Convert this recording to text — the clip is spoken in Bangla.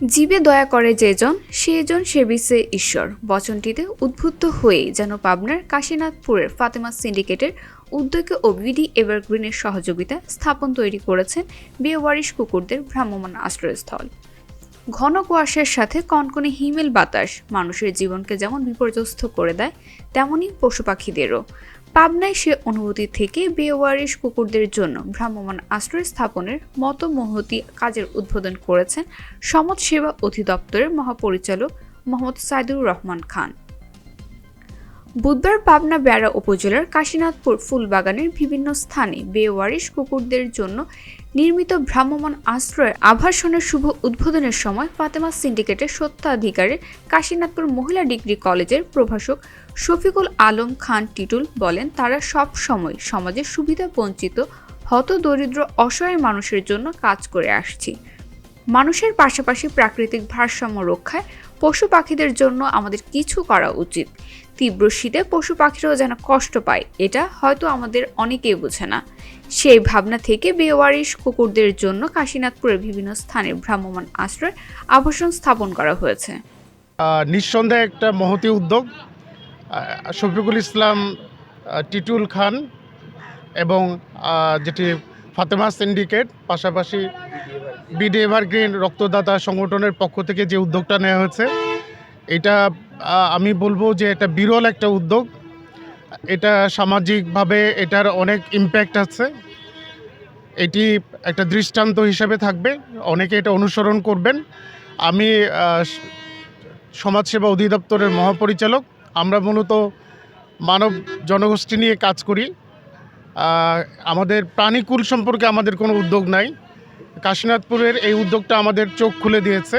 জীবে দয়া করে যেজন সেজন সেবিসে ঈশ্বর। বচনটিতে উদ্বুদ্ধ হয়েই যেন পাবনার কাশীনাথপুরের ফাতেমা সিন্ডিকেটের উদ্যোগে ও বিডি এভারগ্রিনের সহযোগিতা স্থাপন তৈরি করেছেন বেওয়ারিশ কুকুরদের ভ্রাম্যমান আশ্রয়স্থল। ঘন কুয়াশার সাথে কনকনে হিমেল বাতাস মানুষের জীবনকে যেমন বিপর্যস্ত করে দেয়, তেমনই পশু পাখিদেরও। পাবনায় সে অনুভূতি থেকে বেওয়ারিশ কুকুরদের জন্য ভ্রাম্যমাণ আশ্রয় স্থাপনের মতো মহতি কাজের উদ্বোধন করেছেন সমাজ সেবা অধিদপ্তরের মহাপরিচালক মোহাম্মদ সাইদুর রহমান খান। বুধবার পাবনা বেড়া উপজেলার কাশীনাথপুর ফুলবাগানের বিভিন্ন স্থানে বেওয়ারিশ কুকুরদের জন্য নির্মিত ভ্রাম্যমাণ আশ্রয়ের আবাসনের শুভ উদ্বোধনের সময় ফাতেমা সিন্ডিকেটের সত্ত্বাধিকারের কাশীনাথপুর মহিলা ডিগ্রি কলেজের প্রভাষক শফিকুল আলম খান টিটুল বলেন, তারা সব সময় সমাজের সুবিধা বঞ্চিত হত দরিদ্র অসহায় মানুষের জন্য কাজ করে আসছি। মানুষের পাশাপাশি প্রাকৃতিক ভারসাম্য রক্ষায় পশু পাখিদের জন্য আমাদের কিছু করা উচিত। তীব্র শীতে পশু পাখিরাও যেন কষ্ট পায়, এটা হয়তো আমাদের অনেকেই বোঝে না। সেই ভাবনা থেকে বেওয়ারিশ কুকুরদের জন্য কাশীনাথপুরের বিভিন্ন স্থানে ভ্রাম্যমাণ আশ্রয় আবাসন স্থাপন করা হয়েছে। নিঃসন্দেহে একটা মহতি উদ্যোগ। শফিকুল ইসলাম টিটুল খান এবং যেটি ফাতেমা সিন্ডিকেট, পাশাপাশি বিডি এভারগ্রিন রক্তদাতা সংগঠনের পক্ষ থেকে যে উদ্যোগটা নেওয়া হয়েছে, এটা আমি বলব যে এটা বিরল একটা উদ্যোগ। এটা সামাজিকভাবে এটার অনেক ইম্প্যাক্ট আছে। এটি একটা দৃষ্টান্ত হিসেবে থাকবে। অনেকে এটা অনুসরণ করবেন। আমি সমাজসেবা অধিদপ্তরের মহাপরিচালক। আমরা মূলত মানব জনগোষ্ঠী নিয়ে কাজ করি। আমাদের প্রাণীকুল সম্পর্কে আমাদের কোনো উদ্যোগ নাই। কাশীনাথপুরের এই উদ্যোগটা আমাদের চোখ খুলে দিয়েছে।